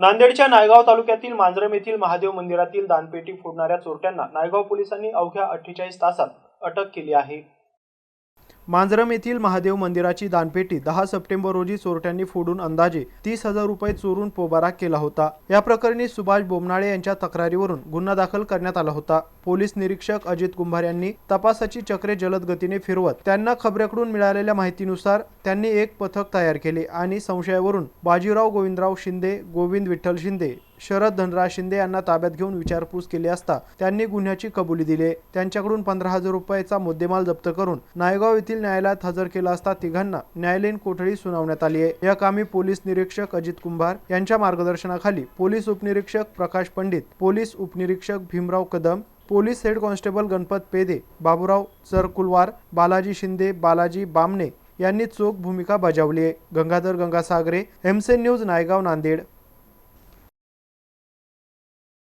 नांदेडच्या नायगाव तालुक्यातील मांजरम येथील महादेव मंदिरातील दानपेटी फोडणाऱ्या चोरट्यांना नायगाव पोलिसांनी अवघ्या अठ्ठेचाळीस तासात अटक केली आहे. मांजरम येथील महादेव मंदिराची दानपेटी दहा सप्टेंबर रोजी चोरट्यांनी फोडून अंदाजे तीस हजार रुपये चोरून पोबारा केला होता. या प्रकरणी सुभाष बोमनाळे यांच्या तक्रारीवरून गुन्हा दाखल करण्यात आला होता. पोलीस निरीक्षक अजित कुंभार यांनी तपासाची चक्रे जलद गतीने फिरवत त्यांना खबऱ्याकडून मिळालेल्या माहितीनुसार त्यांनी एक पथक तयार केले आणि संशयावरून बाजीराव गोविंदराव शिंदे गोविंद विठ्ठल शिंदे शरद धनराज शिंदे यांना ताब्यात घेऊन विचारपूस केली असता त्यांनी गुन्ह्याची कबुली दिली. त्यांच्याकडून पंधरा हजार रुपयाचा मुद्देमाल जप्त करून नायगाव येथील न्यायालयात हजर केला असता तिघांना न्यायालयीन कोठडी सुनावण्यात आली आहे. या कामी पोलीस निरीक्षक अजित कुंभार यांच्या मार्गदर्शनाखाली पोलीस उपनिरीक्षक प्रकाश पंडित पोलीस उपनिरीक्षक Bhimrao Kadam police head constable Ganpat Pede Baburao Sarkulwar Balaji Shinde Balaji Bamne यांनी चोख भूमिका बजावली आहे. गंगाधर गंगासागरे एमसेन न्यूज नायगाव नांदेड.